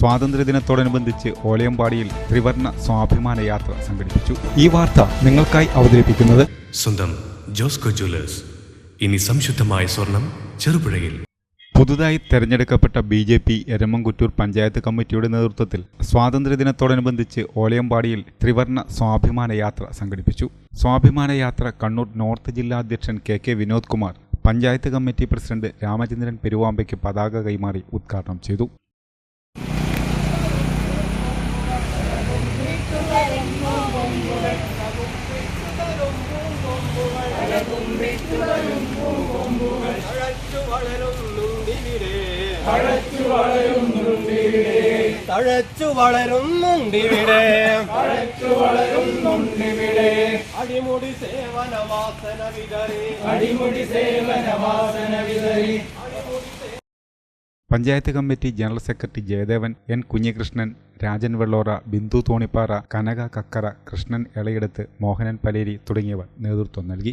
സ്വാതന്ത്ര്യദിനത്തോടനുബന്ധിച്ച് ഓലയമ്പാടിയിൽ ത്രിവർണ സ്വാഭിമാന യാത്ര സംഘടിപ്പിച്ചു. ഈ വാർത്ത നിങ്ങൾക്കായി അവതരിപ്പിക്കുന്നത് സ്വന്തം ജോസ്കോ ജ്വല്ലേഴ്സ്. ഇനി സംശുദ്ധമായ സ്വർണം ചെറുപുഴയിൽ. പുതുതായി തെരഞ്ഞെടുക്കപ്പെട്ട B J P Eramamkuttur panchayat കമ്മിറ്റിയുടെ നേതൃത്വത്തിൽ സ്വാതന്ത്ര്യദിനത്തോടനുബന്ധിച്ച് ഓലയമ്പാടിയിൽ ത്രിവർണ സ്വാഭിമാന യാത്ര സംഘടിപ്പിച്ചു. സ്വാഭിമാന യാത്ര കണ്ണൂർ നോർത്ത് ജില്ലാ അധ്യക്ഷൻ K K Vinod Kumar panchayat committee president Ramachandran പെരുവാമ്പയ്ക്ക് പതാക കൈമാറി ഉദ്ഘാടനം ചെയ്തു. തഴച്ചു വളരുന്നുണ്ടിവിടെ അടിമുടി സേവന വാസന വിതറി അടിമുടി സേവന വാസന വിതറി panchayat committee general secretary Jayadevan N Kunhikrishnan Rajan Vellora Bindu Thonippara Kanaka Kakkara Krishnan Elayidath Mohanan Paleri തുടങ്ങിയവർ നേതൃത്വം നൽകി.